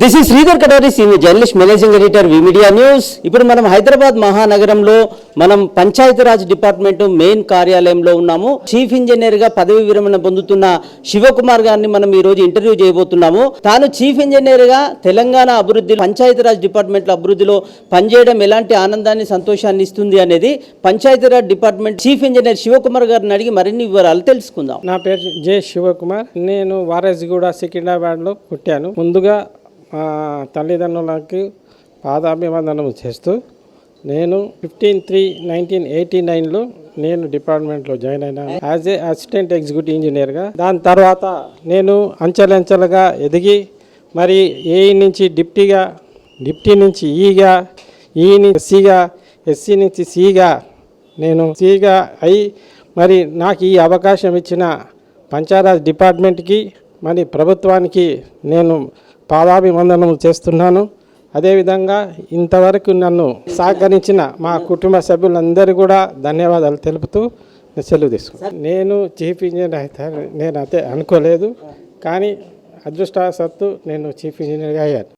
This is Sridhar Katari senior journalist managing editor V media news ఇప్పుడు మనం హైదరాబాద్ మహానగరంలో మనం పంచాయతీరాజ్ డిపార్ట్మెంట్ మెయిన్ కార్యాలయంలో ఉన్నాము. చీఫ్ ఇంజనీర్గా పదవి విరమణ పొందుతున్న శివకుమార్ గారిని మనం ఈ రోజు ఇంటర్వ్యూ చేయబోతున్నాము. తాను చీఫ్ ఇంజనీర్గా తెలంగాణ అభివృద్ధి పంచాయతీరాజ్ డిపార్ట్మెంట్ అభివృద్ధిలో పనిచేయడం ఎలాంటి ఆనందాన్ని సంతోషాన్ని ఇస్తుంది అనేది Panchayati Raj department chief engineer Sivakumar గారిని అడిగి మరిన్ని వివరాలు తెలుసుకుందాం. నా పేరు జే శివకుమార్. నేను వారసిగూడ సికింద్రాబాద్లో పుట్టాను. ముందుగా తల్లిదండ్రులకి పాదాభివందనం చేస్తూ నేను ఫిఫ్టీన్ త్రీ నైన్టీన్ ఎయిటీ నైన్లో నేను డిపార్ట్మెంట్లో జాయిన్ అయినాను. యాజ్ ఏ అసిస్టెంట్ ఎగ్జిక్యూటివ్ ఇంజనీర్గా దాని తర్వాత నేను అంచెలంచెలుగా ఎదిగి మరి ఏ నుంచి డిప్టీగా డిప్టీ నుంచి ఈగా ఈ నుంచి ఎస్సీగా ఎస్సీ నుంచి సిగా నేను సిగా అయి మరి నాకు ఈ అవకాశం ఇచ్చిన పంచాయరాజ్ డిపార్ట్మెంట్కి మరి ప్రభుత్వానికి నేను పాదాభివందనము చేస్తున్నాను. అదేవిధంగా ఇంతవరకు నన్ను సహకరించిన మా కుటుంబ సభ్యులందరూ కూడా ధన్యవాదాలు తెలుపుతూ సెలవు తీసుకున్నాను నేను చీఫ్ ఇంజనీర్ అయితే నేను అయితే అనుకోలేదు. కానీ అదృష్టవశాత్తు నేను చీఫ్ ఇంజనీర్గా అయ్యాను.